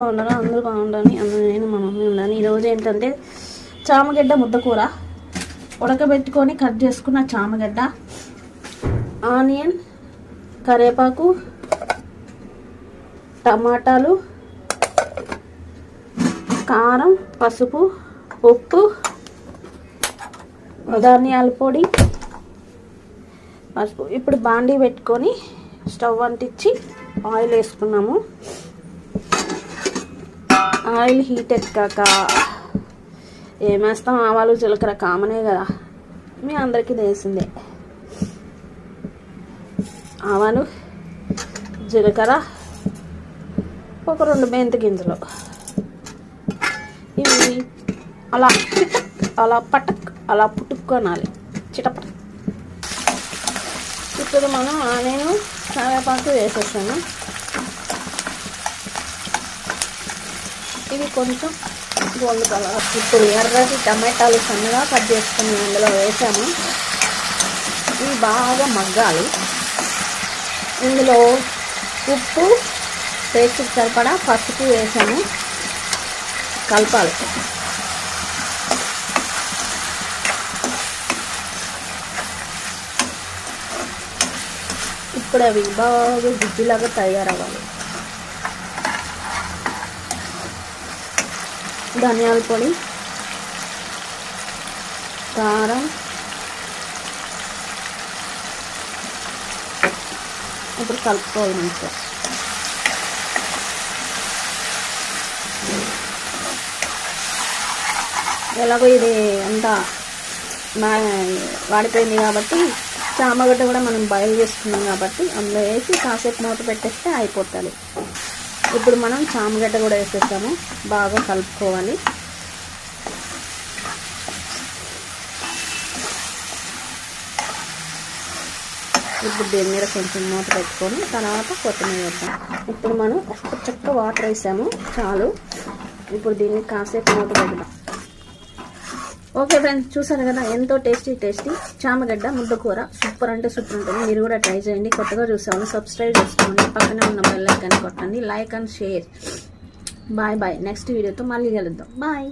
బాగుండాలి అందరూ బాగుండాలి అందరూ నేను మా మమ్మీ ఉండాలి ఈరోజు ఏంటంటే చామగడ్డ ముద్దకూర ఉడకబెట్టుకొని కట్ చేసుకున్న చామగడ్డ ఆనియన్ కరివేపాకు టమాటాలు కారం పసుపు ఉప్పు ధనియాల పొడి పసుపు. ఇప్పుడు బాండీ పెట్టుకొని స్టవ్ అంటించి ఆయిల్ వేసుకున్నాము. ఆయిల్ హీట్ ఎక్కాక ఏమేస్తాం? ఆవాలు జీలకర్ర కామనే కదా. మీ అందరికీ తెలిసిందే. ఆవాలు జీలకర్ర ఒక రెండు మెంతి గింజలు. ఇవి అలా చిటక్ అలా పటక్ అలా పుట్టుకొనాలి. చిటపట ఇప్పుడు మనం నేను కరివేపాకు వేసేసాను ఇవి కొంచెం గోల్డ్ కలర్ ఇప్పుడు ఎర్రటి టమాటాలు సన్నగా కట్ చేసుకుని అందులో వేసాము. ఇవి బాగా మగ్గాలి. ఇందులో ఉప్పు పేస్ట్కి సరిపడా పసుపు వేసాము. కలపాలి. ఇప్పుడు అవి బాగా గుజ్జులాగా తయారవ్వాలి. ధనియాల పొడి కారం ఇప్పుడు కలుపుకోవాలి మంచిగా. ఎలాగో ఇది అంతా మా వాడిపోయింది కాబట్టి చామగడ్డ కూడా మనం బాయిల్ చేసుకున్నాం కాబట్టి అందులో వేసి కాసేపు మూత పెట్టేస్తే అయిపోతుంది. ఇప్పుడు మనం చామగడ్డ కూడా వేసేసాము బాగా కలుపుకోవాలి. ఇప్పుడు దీని మీద కొంచెం మూత పెట్టుకొని తర్వాత కొత్తిమీర వేద్దాం. ఇప్పుడు మనం ఒక చెక్క వాటర్ వేసాము. చాలు. ఇప్పుడు దీన్ని కాసేపు మూత పెడదాం. ఓకే ఫ్రెండ్స్ చూసారు కదా? ఎంతో టేస్టీ టేస్టీ చామగడ్డ ముద్దకూర. సూపర్ అంటే సూపర్ ఉంటుంది. మీరు కూడా ట్రై చేయండి. కొత్తగా చూసేవాళ్ళు సబ్స్క్రైబ్ చేసుకోండి. పక్కనే ఉన్న బెల్ ఐకాన్ కొట్టండి. Like and share. Bye bye. Next వీడియోతో మళ్ళీ కలుద్దాం. బాయ్.